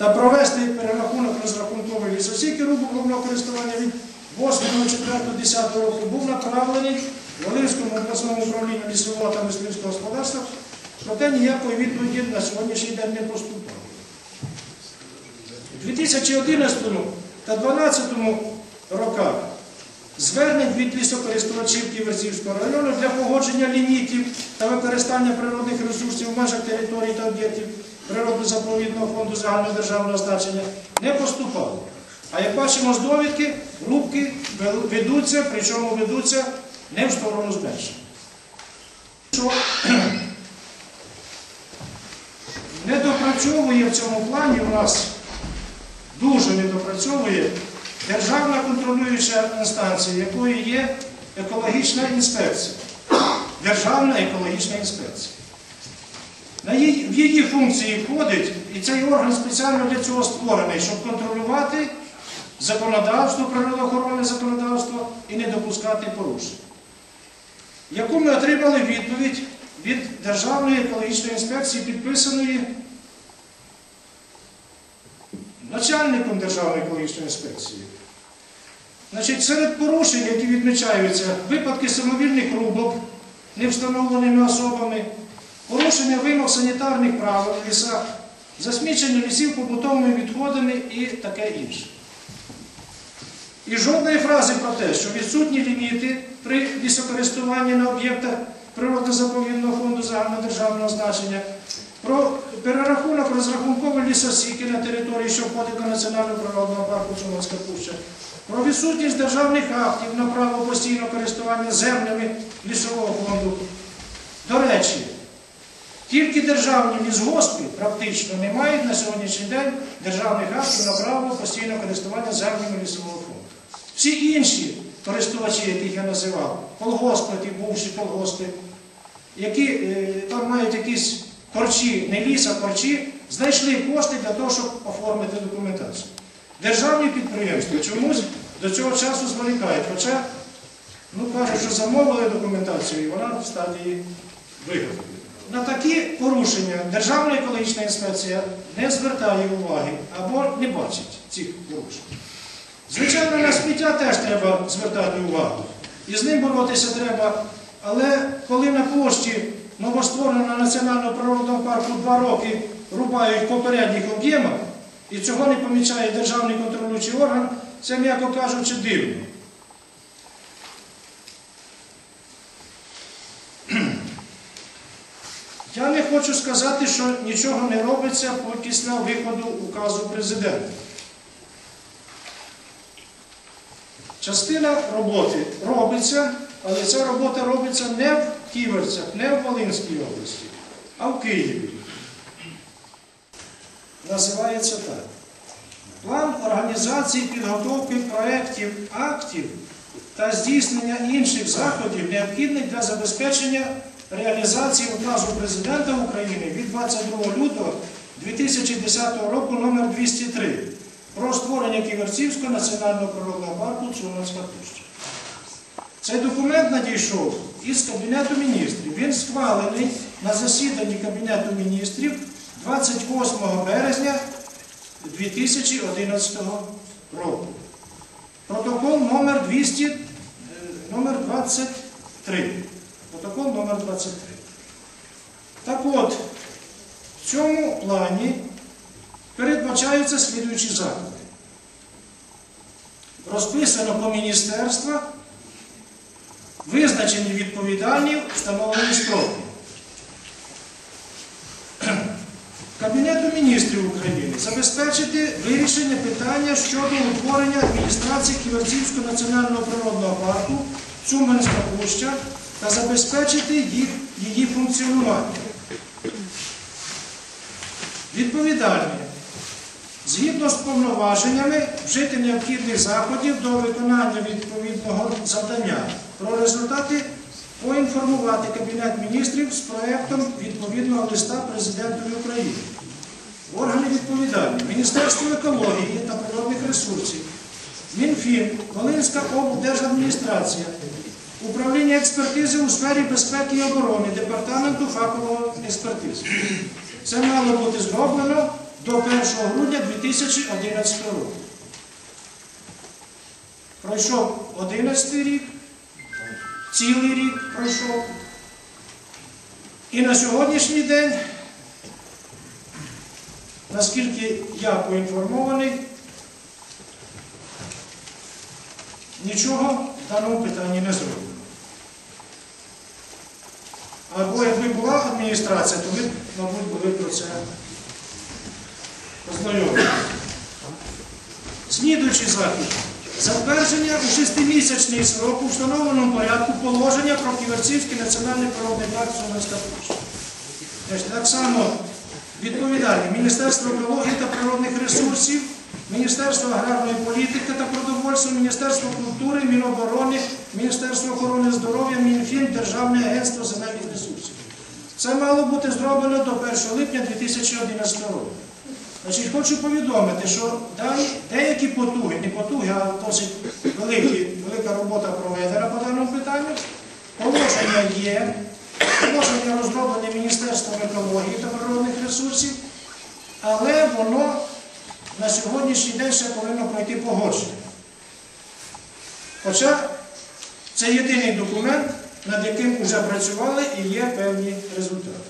та провести перерахунок розрахункової лісосіки рубок головного користування від 8.04.10 року був направлений Волинському обласному управлінню лісового та мисливського господарства, проте ніякої відповіді на сьогоднішній день не поступало. У 2011 та 2012 роках звернень від лісокористувачів Ківерцівського району для погодження лімітів та використання природних ресурсів в межах територій та об'єктів природно-заповідного фонду загальнодержавного значення не поступало. А як бачимо з довідки, рубки ведуться, причому ведуться не в сторону зменшення. Що не допрацьовує в цьому плані у нас дуже не допрацьовує державна контролююча інстанція, якою є екологічна інспекція. Державна екологічна інспекція. В її функції входить, і цей орган спеціально для цього створений, щоб контролювати законодавство, природоохоронне законодавство і не допускати порушень. Яку ми отримали відповідь від Державної екологічної інспекції, підписаної начальником Державної екологічної інспекції. Значить, серед порушень, які відмічаються, випадки самовільних рубок невстановленими особами, порушення вимог санітарних правил в лісах, засмічення лісів побутовими відходами і таке інше. І жодної фрази про те, що відсутні ліміти при лісокористуванні на об'єктах природно-заповідного фонду загальнодержавного значення, про перерахунок розрахункової лісосіки на території, що входить до Національного природного парку Чумацька Пуща, про відсутність державних актів на право постійного користування землями лісового фонду. До речі, тільки державні лісгоспи практично не мають на сьогоднішній день державних актів на право постійного користування землями лісового фонду. Всі інші користувачі, яких я називав, колгоспи, ті бувші колгоспи, які е, там мають якісь корчі, не ліс, а корчі, знайшли кошти для того, щоб оформити документацію. Державні підприємства чомусь до цього часу зволікають, хоча ну, кажуть, що замовили документацію, і вона в стадії виготовлення. На такі порушення Державна екологічна інспекція не звертає уваги або не бачить цих порушень. Звичайно, на сміття теж треба звертати увагу. І з ним боротися треба. Але коли на площі новоствореного національного природного парку два роки рубають попередніх об'ємах, і цього не помічає державний контролюючий орган, це, м'яко кажучи, дивно. Я не хочу сказати, що нічого не робиться після виходу указу президента. Частина роботи робиться, але ця робота робиться не в Ківерцях, не в Волинській області, а в Києві. Називається так. План організації підготовки проєктів актів та здійснення інших заходів, необхідних для забезпечення реалізації указу Президента України від 22 лютого 2010 року номер 203 про створення Ківерцівського національного природного парку Цуманська Пуща. Цей документ надійшов із Кабінету міністрів. Він схвалений на засіданні Кабінету міністрів 28 березня 2011 року. Протокол номер 200, е, номер 23. Протокол номер 23. Так от, в цьому плані передбачаються слідуючі заходи. Розписано по міністерствах, визначені відповідальні встановлені строки. Кабінету міністрів України забезпечити вирішення питання щодо утворення адміністрації Ківерцівського національного природного парку Цуманська Пуща та забезпечити їх, її функціонування. Відповідальні. Згідно з повноваженнями вжити необхідних заходів до виконання відповідного завдання. Про результати поінформувати Кабінет міністрів з проєктом відповідного листа Президентові України. Органи відповідальні. Міністерство екології та природних ресурсів, Мінфін, Волинська облдержадміністрація, Управління експертизи у сфері безпеки і оборони, Департаменту фахового експертизи. Це мало бути зроблено до 1 грудня 2011 року. Пройшов 11 рік, цілий рік пройшов. І на сьогоднішній день, наскільки я поінформований, нічого в даному питанні не зроблено. Або якби була адміністрація, то ви, мабуть, були про це ознайомлені. Слідуючий захід. Затвердження у шестимісячний срок у встановленому порядку положення про Ківерцівський національний природний парк Сумська Пуща. Так само відповідальні Міністерство екології та природних ресурсів, Міністерство аграрної політики та продовольства, Міністерство культури, Міноборони, Міністерство охорони здоров'я, Мінфін, Державне агентство. Це мало бути зроблено до 1 липня 2011 року. Значить, хочу повідомити, що деякі потуги, не потуги, а досить великі, велика робота проведена по даному питанню. Положення є, положення розроблені Міністерством екології та природних ресурсів, але воно на сьогоднішній день ще повинно пройти погодження. Хоча це єдиний документ, над яким вже працювали і є певні результати.